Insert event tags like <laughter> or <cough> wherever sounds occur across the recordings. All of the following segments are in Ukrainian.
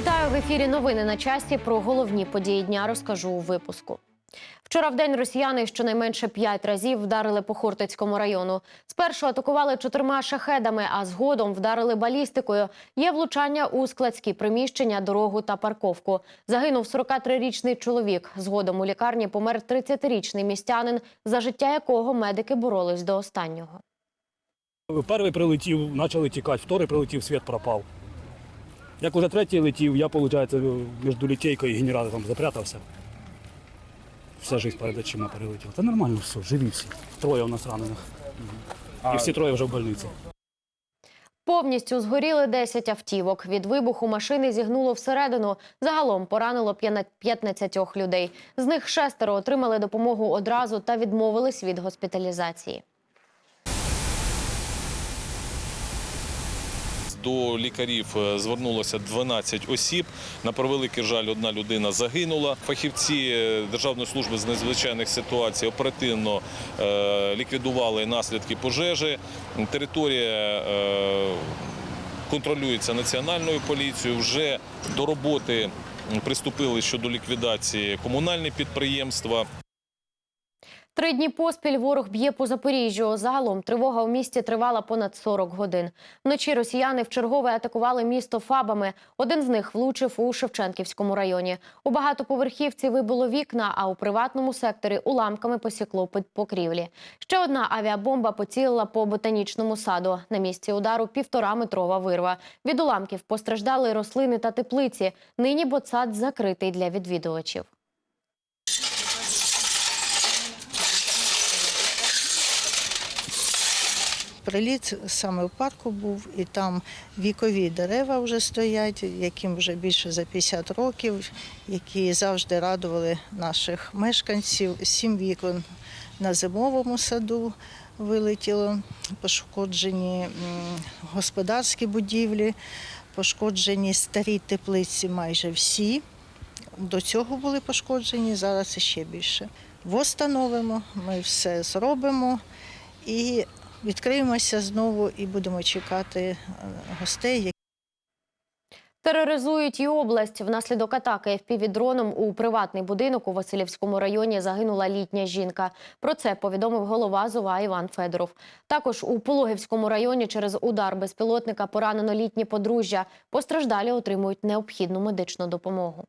Вітаю в ефірі. Новини на часі. Про головні події дня розкажу у випуску. Вчора в день росіяни щонайменше п'ять разів вдарили по Хортицькому району. Спершу атакували чотирма шахедами, а згодом вдарили балістикою. Є влучання у складські приміщення, дорогу та парковку. Загинув 43-річний чоловік. Згодом у лікарні помер 30-річний містянин, за життя якого медики боролись до останнього. Перший прилетів, почали тікати, вторий прилетів, світ пропав. Як уже третій летів, я, виходить, між літейкою і генератором запрятався. Вся життя перед очима перелетіла. Та нормально все, живі всі. Троє у нас ранених. І всі троє вже в больниці. Повністю згоріли 10 автівок. Від вибуху машини зігнуло всередину. Загалом поранило 15 людей. З них шестеро отримали допомогу одразу та відмовились від госпіталізації. До лікарів е, звернулося 12 осіб. На превеликий жаль, одна людина загинула. Фахівці е, Державної служби з надзвичайних ситуацій оперативно е, ліквідували наслідки пожежі. Територія контролюється національною поліцією. Вже до роботи приступили щодо ліквідації комунальні підприємства. Три дні поспіль ворог б'є по Запоріжжю. Загалом тривога у місті тривала понад 40 годин. Вночі росіяни вчергове атакували місто фабами. Один з них влучив у Шевченківському районі. У багатоповерхівці вибило вікна, а у приватному секторі уламками посікло покрівлі. Ще одна авіабомба поцілила по ботанічному саду. На місці удару півтораметрова вирва. Від уламків постраждали рослини та теплиці. Нині ботсад закритий для відвідувачів. Приліт саме в парку був, і там вікові дерева вже стоять, яким вже більше за 50 років, які завжди радували наших мешканців. Сім вікон на зимовому саду вилетіло, пошкоджені господарські будівлі, пошкоджені старі теплиці майже всі. До цього були пошкоджені, зараз ще більше. Восстановимо, ми все зробимо і відкриємося знову і будемо чекати е, гостей. Тероризують і область. Внаслідок атаки FPV-дроном у приватний будинок у Васильівському районі загинула літня жінка. Про це повідомив голова ЗОВА Іван Федоров. Також у Пологівському районі через удар безпілотника поранено літнє подружжя. Постраждалі отримують необхідну медичну допомогу.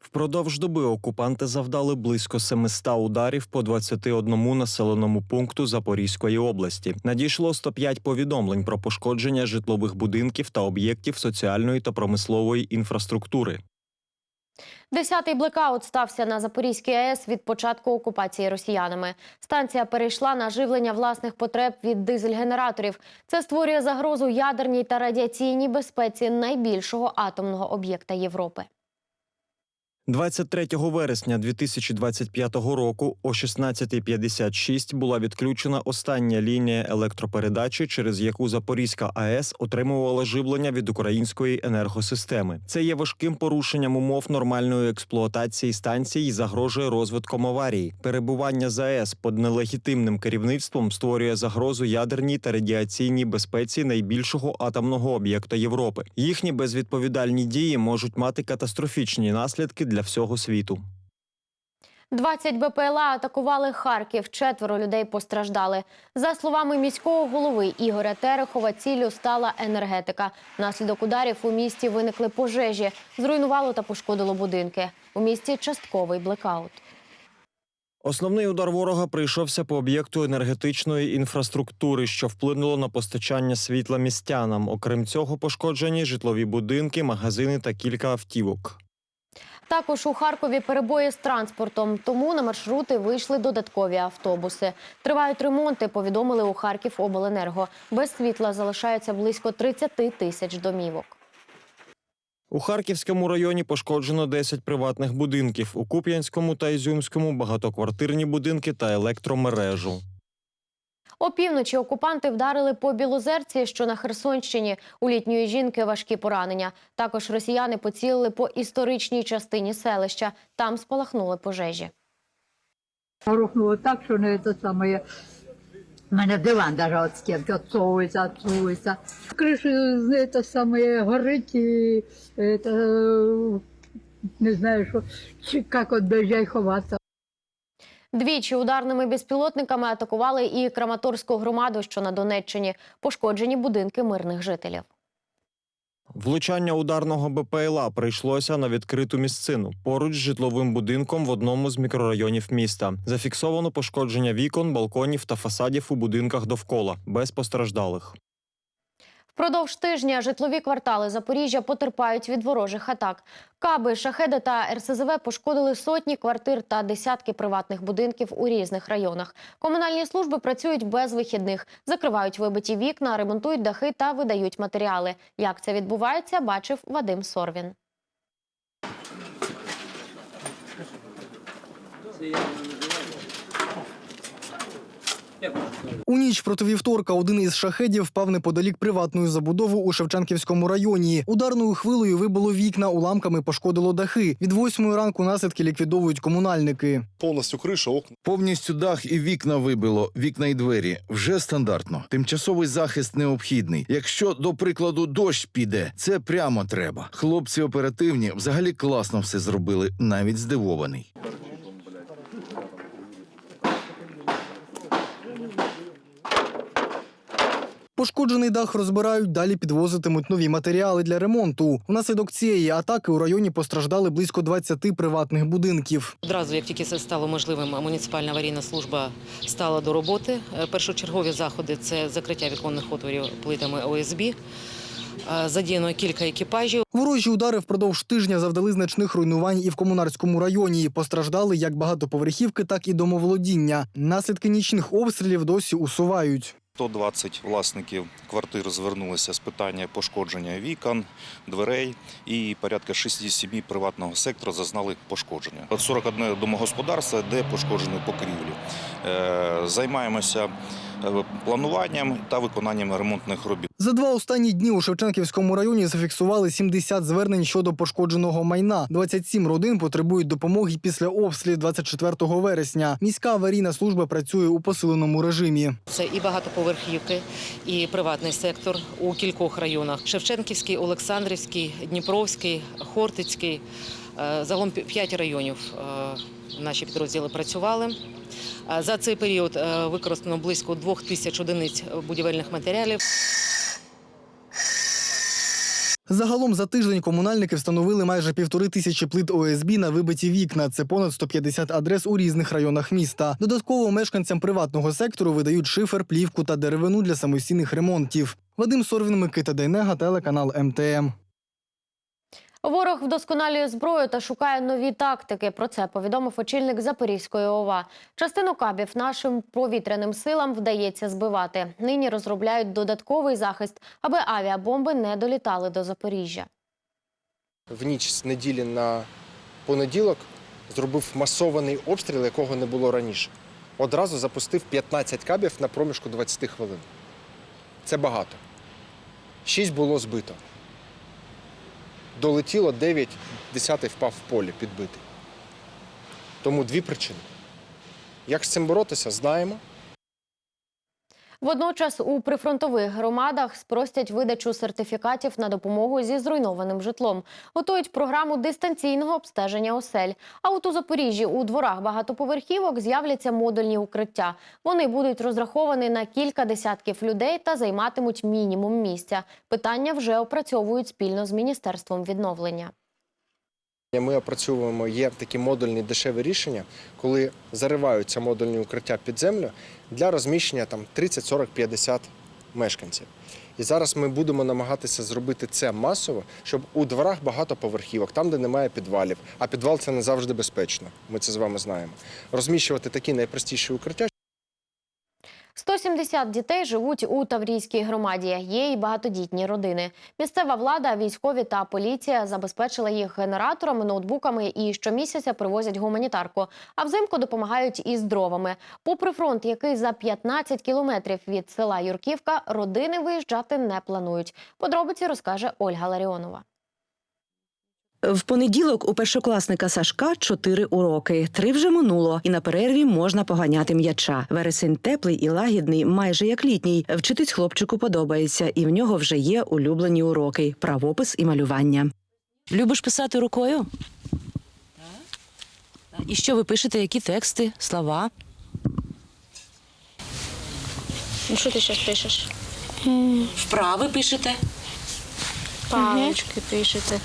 Впродовж доби окупанти завдали близько 700 ударів по 21 населеному пункту Запорізької області. Надійшло 105 повідомлень про пошкодження житлових будинків та об'єктів соціальної та промислової інфраструктури. Десятий блекаут стався на Запорізькій АЕС від початку окупації росіянами. Станція перейшла на живлення власних потреб від дизель-генераторів. Це створює загрозу ядерній та радіаційній безпеці найбільшого атомного об'єкта Європи. 23 вересня 2025 року о 16.56 була відключена остання лінія електропередачі, через яку Запорізька АЕС отримувала живлення від української енергосистеми. Це є важким порушенням умов нормальної експлуатації станції і загрожує розвитком аварії. Перебування ЗАЕС під нелегітимним керівництвом створює загрозу ядерній та радіаційній безпеці найбільшого атомного об'єкта Європи. Їхні безвідповідальні дії можуть мати катастрофічні наслідки для всього світу. 20 БПЛА атакували Харків. Четверо людей постраждали. За словами міського голови Ігоря Терехова, ціллю стала енергетика. Внаслідок ударів у місті виникли пожежі, зруйнувало та пошкодило будинки. У місті частковий блекаут. Основний удар ворога прийшовся по об'єкту енергетичної інфраструктури, що вплинуло на постачання світла містянам. Окрім цього, пошкоджені житлові будинки, магазини та кілька автівок. Також у Харкові перебої з транспортом, тому на маршрути вийшли додаткові автобуси. Тривають ремонти, повідомили у Харків обленерго. Без світла залишається близько 30 тисяч домівок. У Харківському районі пошкоджено 10 приватних будинків. У Куп'янському та Ізюмському багатоквартирні будинки та електромережу. Опівночі окупанти вдарили по Білозерці, що на Херсонщині. У літньої жінки важкі поранення. Також росіяни поцілили по історичній частині селища. Там спалахнули пожежі. Рухнуло так, що не те саме. У мене диван даже от стінки отсовується, отсовується. Криша це саме горить і це, не знаю, що, як від дождя ховатися. Двічі ударними безпілотниками атакували і Краматорську громаду, що на Донеччині. Пошкоджені будинки мирних жителів. Влучання ударного БПЛА прийшлося на відкриту місцину поруч з житловим будинком в одному з мікрорайонів міста. Зафіксовано пошкодження вікон, балконів та фасадів у будинках довкола без постраждалих. Впродовж тижня житлові квартали Запоріжжя потерпають від ворожих атак. Каби, шахеди та РСЗВ пошкодили сотні квартир та десятки приватних будинків у різних районах. Комунальні служби працюють без вихідних, закривають вибиті вікна, ремонтують дахи та видають матеріали. Як це відбувається, бачив Вадим Сорвін. У ніч проти вівторка один із шахедів впав неподалік приватної забудови у Шевченківському районі. Ударною хвилею вибило вікна, уламками пошкодило дахи. Від восьмої ранку наслідки ліквідовують комунальники. Повністю криша, окна. Повністю дах і вікна вибило, вікна і двері. Вже стандартно. Тимчасовий захист необхідний. Якщо, до прикладу, дощ піде, це прямо треба. Хлопці оперативні взагалі класно все зробили, навіть здивований. Пошкоджений дах розбирають, далі підвозитимуть нові матеріали для ремонту. Внаслідок цієї атаки у районі постраждали близько 20 приватних будинків. Одразу, як тільки це стало можливим, муніципальна аварійна служба стала до роботи. Е, Першочергові заходи це закриття віконних отворів плитами ОСБ. Е, Задіяно кілька екіпажів. Ворожі удари впродовж тижня завдали значних руйнувань і в комунарському районі. Постраждали як багатоповерхівки, так і домоволодіння. Наслідки нічних обстрілів досі усувають. 120 власників квартир звернулися з питання пошкодження вікон, дверей і порядка 67 приватного сектору зазнали пошкодження. От 41 домогосподарства, де пошкоджені покрівлі. Е, Займаємося плануванням та виконанням ремонтних робіт. За два останні дні у Шевченківському районі зафіксували 70 звернень щодо пошкодженого майна. 27 родин потребують допомоги після обстрілів 24 вересня. Міська аварійна служба працює у посиленому режимі. Це і багатоповерхівки, і приватний сектор у кількох районах: Шевченківський, Олександрівський, Дніпровський, Хортицький. Е, Загалом п'ять районів е, наші підрозділи працювали. Е, За цей період е, використано близько двох тисяч одиниць будівельних матеріалів. Загалом за тиждень комунальники встановили майже півтори тисячі плит ОСБ на вибиті вікна. Це понад 150 адрес у різних районах міста. Додатково мешканцям приватного сектору видають шифер, плівку та деревину для самостійних ремонтів. Вадим Сорвін, Микита Дейнега, телеканал МТМ. Ворог вдосконалює зброю та шукає нові тактики. Про це повідомив очільник Запорізької ОВА. Частину кабів нашим повітряним силам вдається збивати. Нині розробляють додатковий захист, аби авіабомби не долітали до Запоріжжя. в ніч з неділі на понеділок зробив масований обстріл, якого не було раніше. Одразу запустив 15 кабів на проміжку 20 хвилин. Це багато. Шість було збито. Долетіло 9, 10 впав в полі підбитий. Тому дві причини. Як з цим боротися, знаємо. Водночас у прифронтових громадах спростять видачу сертифікатів на допомогу зі зруйнованим житлом. Готують програму дистанційного обстеження осель. А от у Запоріжжі у дворах багатоповерхівок з'являться модульні укриття. Вони будуть розраховані на кілька десятків людей та займатимуть мінімум місця. Питання вже опрацьовують спільно з міністерством відновлення. Ми опрацьовуємо є такі модульні дешеві рішення, коли зариваються модульні укриття під землю для розміщення там 30, 40, 50 мешканців. І зараз ми будемо намагатися зробити це масово, щоб у дворах багато поверхівок, там, де немає підвалів. А підвал це не завжди безпечно. Ми це з вами знаємо. Розміщувати такі найпростіші укриття, 170 дітей живуть у Таврійській громаді. Є й багатодітні родини. Місцева влада, військові та поліція забезпечила їх генераторами, ноутбуками і щомісяця привозять гуманітарку. А взимку допомагають із дровами. Попри фронт, який за 15 кілометрів від села Юрківка, родини виїжджати не планують. Подробиці розкаже Ольга Ларіонова. В понеділок у першокласника Сашка чотири уроки. Три вже минуло, і на перерві можна поганяти м'яча. Вересень теплий і лагідний, майже як літній. Вчитись хлопчику подобається, і в нього вже є улюблені уроки правопис і малювання. Любиш писати рукою? І що ви пишете? Які тексти, слова? Ну що ти зараз пишеш? Вправи пишете? Палички пишете.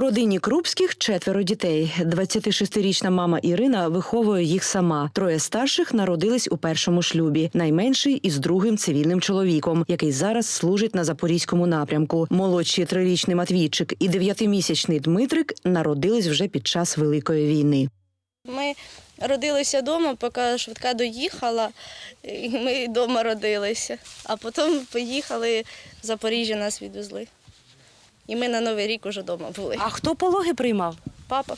Родині Крупських четверо дітей. 26-річна мама Ірина виховує їх сама. Троє старших народились у першому шлюбі. Найменший із другим цивільним чоловіком, який зараз служить на запорізькому напрямку. Молодший трирічний Матвійчик і дев'ятимісячний Дмитрик народились вже під час великої війни. Ми родилися вдома, поки швидка доїхала, і ми вдома родилися. А потім поїхали в Запоріжжя, нас відвезли. І ми на Новий рік уже вдома були. А хто пологи приймав? Папа,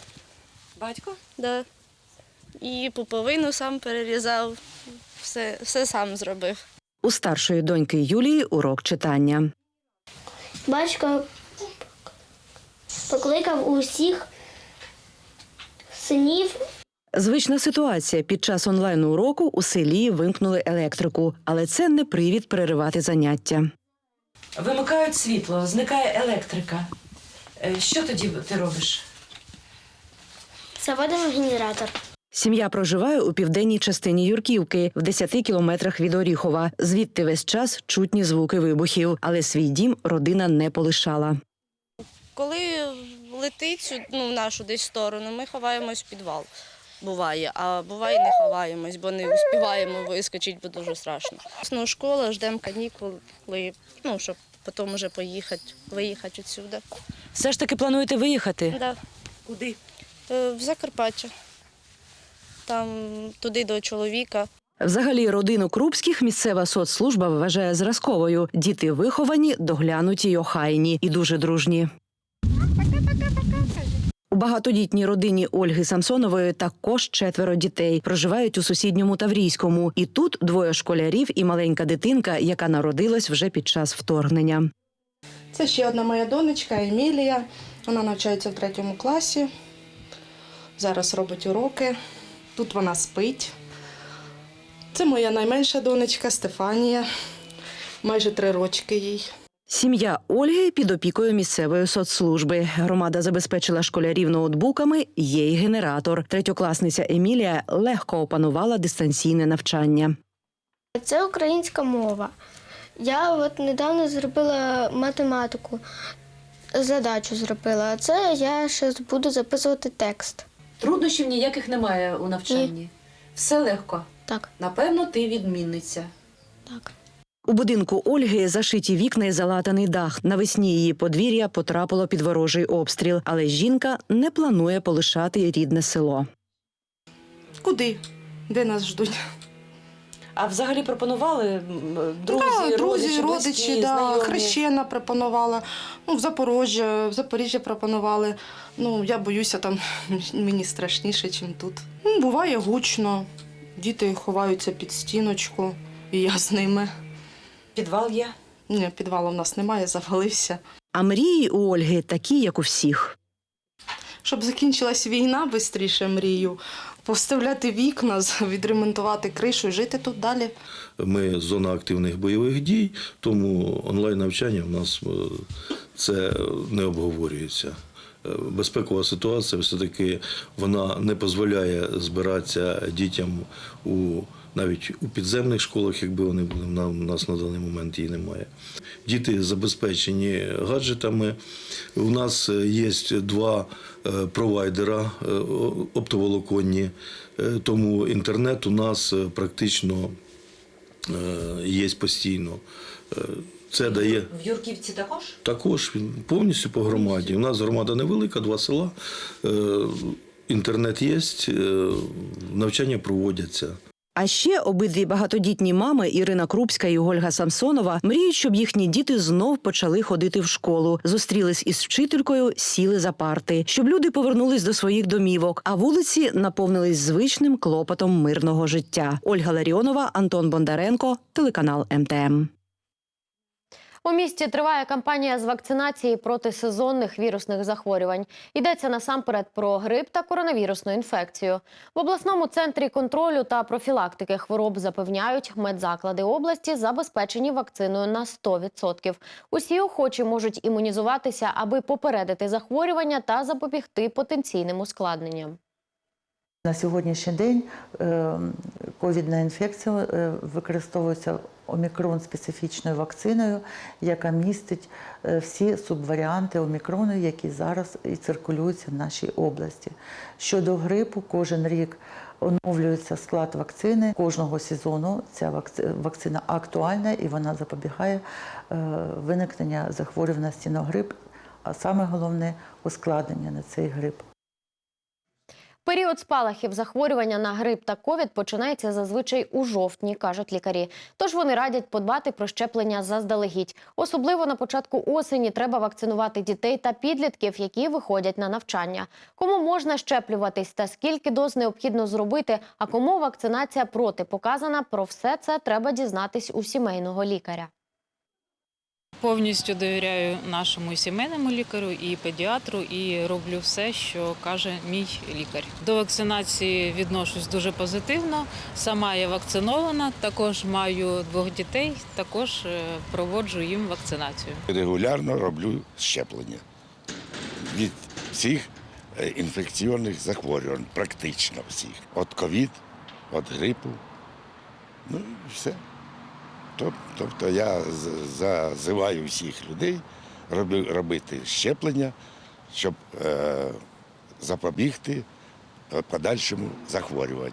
Батько. да. І пуповину сам перерізав, все, все сам зробив. У старшої доньки Юлії урок читання. Батько покликав усіх синів Звична ситуація під час онлайн уроку у селі вимкнули електрику, але це не привід переривати заняття. Вимикають світло, зникає електрика. Е, Що тоді ти робиш? заводимо генератор. Сім'я проживає у південній частині Юрківки, в 10 кілометрах від Оріхова. Звідти весь час чутні звуки вибухів, але свій дім родина не полишала. Коли летить ну, в нашу десь сторону, ми ховаємось в підвал. Буває, а буває не ховаємось, бо не успіваємо вискочити, бо дуже страшно. Ну, школа, ждемо канікули, ну, щоб потім вже поїхати, виїхати відсюди. Все ж таки плануєте виїхати? Да. Куди? Е, В Закарпаття. Там туди до чоловіка. Взагалі, родину Крупських місцева соцслужба вважає зразковою. Діти виховані, доглянуті й охайні і дуже дружні. Багатодітній родині Ольги Самсонової також четверо дітей проживають у сусідньому Таврійському. І тут двоє школярів і маленька дитинка, яка народилась вже під час вторгнення. Це ще одна моя донечка Емілія. Вона навчається в третьому класі. Зараз робить уроки. Тут вона спить. Це моя найменша донечка Стефанія. Майже три рочки їй. Сім'я Ольги під опікою місцевої соцслужби. Громада забезпечила школярів ноутбуками, є й генератор. Третьокласниця Емілія легко опанувала дистанційне навчання. Це українська мова. Я от недавно зробила математику, задачу зробила, а це я ще буду записувати текст. Труднощів ніяких немає у навчанні? Все легко. Так, Напевно, ти відмінниця. так. У будинку Ольги зашиті вікна і залатаний дах. Навесні її подвір'я потрапило під ворожий обстріл, але жінка не планує полишати рідне село. Куди? Де нас ждуть? А взагалі пропонували Да, друзі, родичі, да. хрещена пропонувала. Ну, в Запорожжя, в Запоріжжя пропонували. Ну, я боюся, там <laughs> мені страшніше, ніж тут. Ну, буває гучно. Діти ховаються під стіночку, і я з ними. Підвал є. Ні, підвалу в нас немає, завалився. А мрії у Ольги такі, як у всіх. Щоб закінчилась війна, швидше мрію. Поставляти вікна, відремонтувати кришу і жити тут далі. Ми зона активних бойових дій, тому онлайн навчання в нас е, це не обговорюється. Е, Безпекова ситуація все-таки вона не дозволяє збиратися дітям у навіть у підземних школах, якби вони були, у нас на даний момент її немає. Діти забезпечені гаджетами. У нас е, є два е, провайдера е, оптоволоконні, тому інтернет у нас практично є постійно. Це дає В Юрківці також? також він повністю по громаді. У нас громада невелика, два села. Інтернет є, навчання проводяться. А ще обидві багатодітні мами Ірина Крупська і Ольга Самсонова мріють, щоб їхні діти знов почали ходити в школу, зустрілись із вчителькою, сіли за парти, щоб люди повернулись до своїх домівок, а вулиці наповнились звичним клопотом мирного життя. Ольга Ларіонова, Антон Бондаренко, телеканал МТМ. У місті триває кампанія з вакцинації проти сезонних вірусних захворювань. Йдеться насамперед про грип та коронавірусну інфекцію. В обласному центрі контролю та профілактики хвороб запевняють, медзаклади області забезпечені вакциною на 100%. Усі охочі можуть імунізуватися, аби попередити захворювання та запобігти потенційним ускладненням. На сьогоднішній день е, ковідна інфекція е, використовується омікрон специфічною вакциною, яка містить е, всі субваріанти омікрону, які зараз і циркулюються в нашій області. Щодо грипу, кожен рік оновлюється склад вакцини. Кожного сезону ця вакци- вакцина актуальна і вона запобігає е, виникнення захворюваності на грип, а саме головне ускладнення на цей грип. Період спалахів захворювання на грип та ковід починається зазвичай у жовтні, кажуть лікарі. Тож вони радять подбати про щеплення заздалегідь. Особливо на початку осені треба вакцинувати дітей та підлітків, які виходять на навчання. Кому можна щеплюватись та скільки доз необхідно зробити, а кому вакцинація протипоказана, про все це треба дізнатись у сімейного лікаря. Повністю довіряю нашому сімейному лікарю і педіатру, і роблю все, що каже мій лікар. До вакцинації відношусь дуже позитивно. Сама я вакцинована, також маю двох дітей, також е, проводжу їм вакцинацію. Регулярно роблю щеплення від всіх е, інфекційних захворювань, практично всіх. От ковід, от грипу. Ну і все. Тоб- Тобто я зазиваю всіх людей робити щеплення, щоб е, запобігти подальшому захворюванню.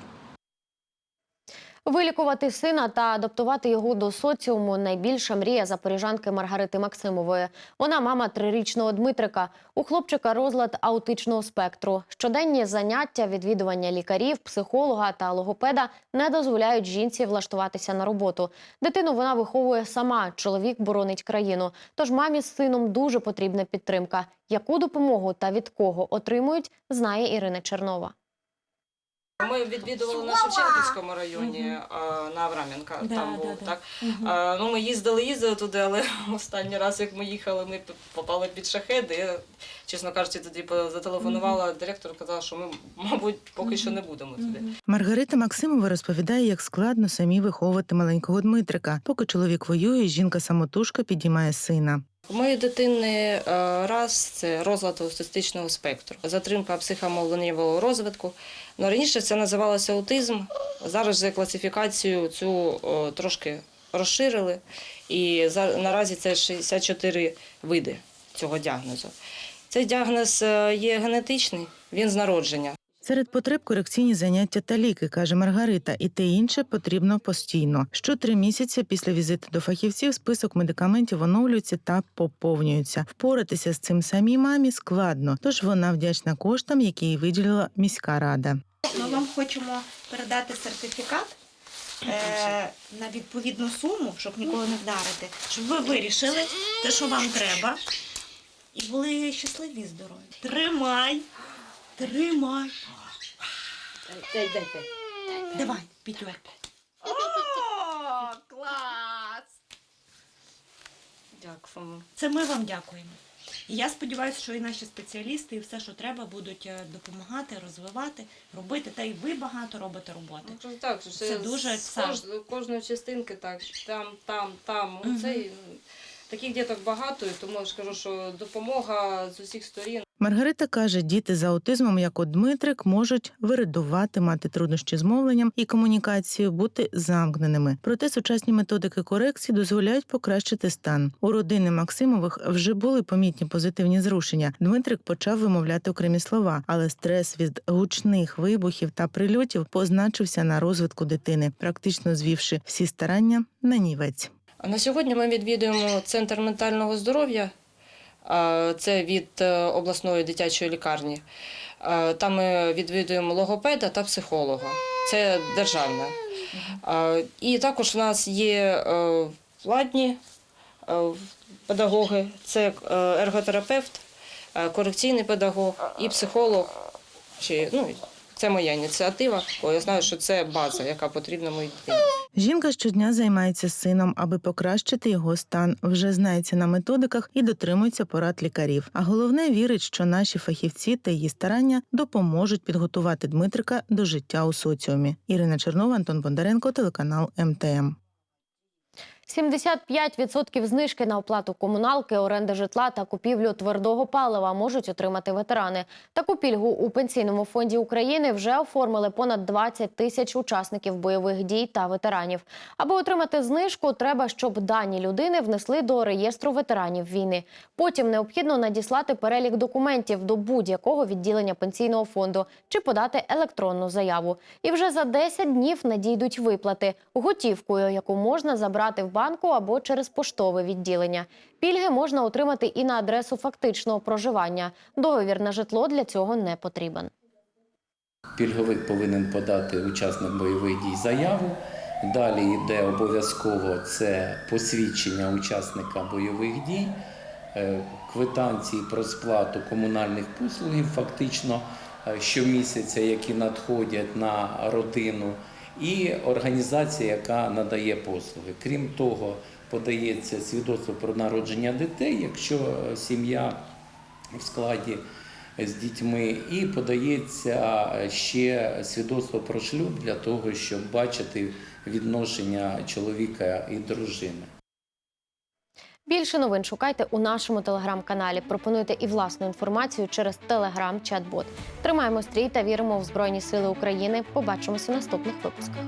Вилікувати сина та адаптувати його до соціуму найбільша мрія запоріжанки Маргарити Максимової. Вона мама трирічного Дмитрика. У хлопчика розлад аутичного спектру. Щоденні заняття, відвідування лікарів, психолога та логопеда не дозволяють жінці влаштуватися на роботу. Дитину вона виховує сама. Чоловік боронить країну. Тож мамі з сином дуже потрібна підтримка. Яку допомогу та від кого отримують, знає Ірина Чернова. Ми відвідували на Шевченківському районі а, на Авраменка. Да, там да, був да. так. Мгм. А, ну ми їздили, їздили туди, але <laughs> останній раз, як ми їхали, ми попали під шахеди. Я, чесно кажучи, тоді зателефонувала директор, казала, що ми, мабуть, поки що не будемо туди. Маргарита Максимова розповідає, як складно самі виховувати маленького Дмитрика. Поки чоловік воює, жінка самотужка підіймає сина. У дитини е, раз це розлад аутистичного спектру, затримка психомовленнєвого розвитку. Ну, раніше це називалося аутизм. Зараз за класифікацію цю трошки розширили. І наразі це 64 види цього діагнозу. Цей діагноз е, є генетичний, він з народження. Серед потреб корекційні заняття та ліки, каже Маргарита, і те інше потрібно постійно. Що три місяці після візиту до фахівців список медикаментів оновлюється та поповнюється. Впоратися з цим самій мамі складно, тож вона вдячна коштам, які їй виділила міська рада. Ми вам хочемо передати сертифікат е, на відповідну суму, щоб нікого не вдарити, щоб ви вирішили те, що вам треба, і були щасливі здорові. Тримай! Тримай! Дай, дай, дай. Давай, п'ятьох. О, клас! Дякуємо. Це ми вам дякуємо. І я сподіваюся, що і наші спеціалісти, і все, що треба, будуть е, допомагати, розвивати, робити. Та й ви багато робите роботи. Ну, Так, що Це дуже кож, кожної частинки, так, там, там, там. Мгм. Це, таких діток багато, тому ж кажу, що допомога з усіх сторін. Маргарита каже, діти з аутизмом, як от Дмитрик, можуть виридувати, мати труднощі з мовленням і комунікацією, бути замкненими. Проте сучасні методики корекції дозволяють покращити стан. У родини Максимових вже були помітні позитивні зрушення. Дмитрик почав вимовляти окремі слова, але стрес від гучних вибухів та прильотів позначився на розвитку дитини, практично звівши всі старання на нівець. А на сьогодні ми відвідуємо центр ментального здоров'я. Це від е, обласної дитячої лікарні. А, Там ми відвідуємо логопеда та психолога. Це державне. І також в нас є е, владні е, педагоги, це е, ерготерапевт, е, корекційний педагог і психолог. Чи, ну, це моя ініціатива, бо я знаю, що це база, яка потрібна моїй дитині. Жінка щодня займається сином, аби покращити його стан. Вже знається на методиках і дотримується порад лікарів. А головне вірить, що наші фахівці та її старання допоможуть підготувати Дмитрика до життя у соціумі. Ірина Чернова, Антон Бондаренко, телеканал МТМ. 75% знижки на оплату комуналки, оренди житла та купівлю твердого палива можуть отримати ветерани. Таку пільгу у пенсійному фонді України вже оформили понад 20 тисяч учасників бойових дій та ветеранів. Аби отримати знижку, треба, щоб дані людини внесли до реєстру ветеранів війни. Потім необхідно надіслати перелік документів до будь-якого відділення пенсійного фонду чи подати електронну заяву. І вже за 10 днів надійдуть виплати готівкою, яку можна забрати в банку або через поштове відділення. Пільги можна отримати і на адресу фактичного проживання. Договір на житло для цього не потрібен. Пільговик повинен подати учасник бойових дій заяву. Далі йде обов'язково це посвідчення учасника бойових дій, е, квитанції про сплату комунальних послуг, фактично е, щомісяця, які надходять на родину, і організація, яка надає послуги. Крім того, подається свідоцтво про народження дітей, якщо е, сім'я в складі з дітьми, і подається ще свідоцтво про шлюб для того, щоб бачити відношення чоловіка і дружини. Більше новин шукайте у нашому телеграм-каналі. Пропонуйте і власну інформацію через телеграм-чат-бот. Тримаємо стрій та віримо в Збройні Сили України. Побачимося в наступних випусках.